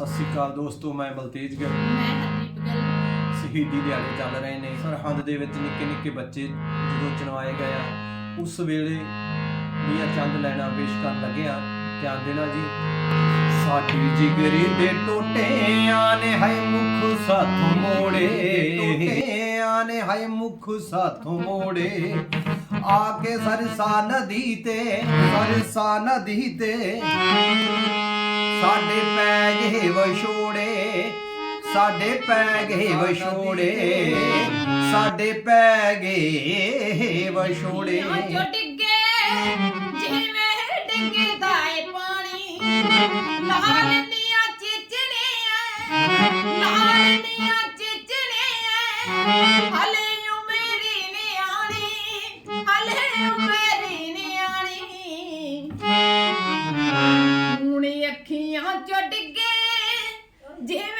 ਸਤਿ ਸ੍ਰੀ ਅਕਾਲ ਦੋਸਤੋ ਮੈਂ ਬਲਤੇਜ ਗਿੱਲ। ਮੈਂ ਹਰਦੀਪ ਗਿੱਲ। ਸ਼ਹੀਦੀ ਦਿਹਾੜੇ ਚੱਲ ਰਹੇ ਨੇ। ਸਰਹੰਦ ਦੇ ਵਿੱਚ ਨਿੱਕੇ ਨਿੱਕੇ ਬੱਚੇ ਜਦੋਂ ਚਣਵਾਏ ਗਏ ਆ ਉਸ ਵੇਲੇ ਦੀਆਂ ਚੰਦ ਲੈਣਾ ਪੇਸ਼ ਕਰਨ ਲੱਗੇ ਆ। ਧਿਆਨ ਦੇਣਾ ਜੀ। ਸਾਡੀ ਜਿਗਰੀ ਦੇ ਟੋਟਿਆਂ ਨੇ ਹਾਏ ਮੁਖ ਸਾਥੋਂ ਮੋੜੇ। ਟੋਟਿਆਂ ਨੇ ਹਾਏ ਮੁਖ ਸਾਥੋਂ ਮੋੜੇ। ਆ ਕੇ ਸਰਸਾ ਨਦੀ ਤੇ ਸਰਸਾ ਨਦੀ ਤੇ। ਸਾਡੇ ਪੈ ਗਏ ਵਿਛੋੜੇ, ਸਾਡੇ ਪੈ ਗਏ ਵਿਛੋੜੇ, ਸਾਡੇ ਪੈ ਗਏ ਵਿਛੋੜੇ। ਜੋ ਡਿੱਗੇ, ਜਿਵੇਂ ਡਿੱਗੇ ਦਾਏ ਪਾਣੀ। ਲਾਲ ਨੀਆਂ ਚਿਚੜੀਆਂ ਲਾਲ ਨੀਆਂ ਹੁਣ ਅੱਖੀਆਂ ਚੋਂ ਡਿੱਗੇ ਜਿਵੇਂ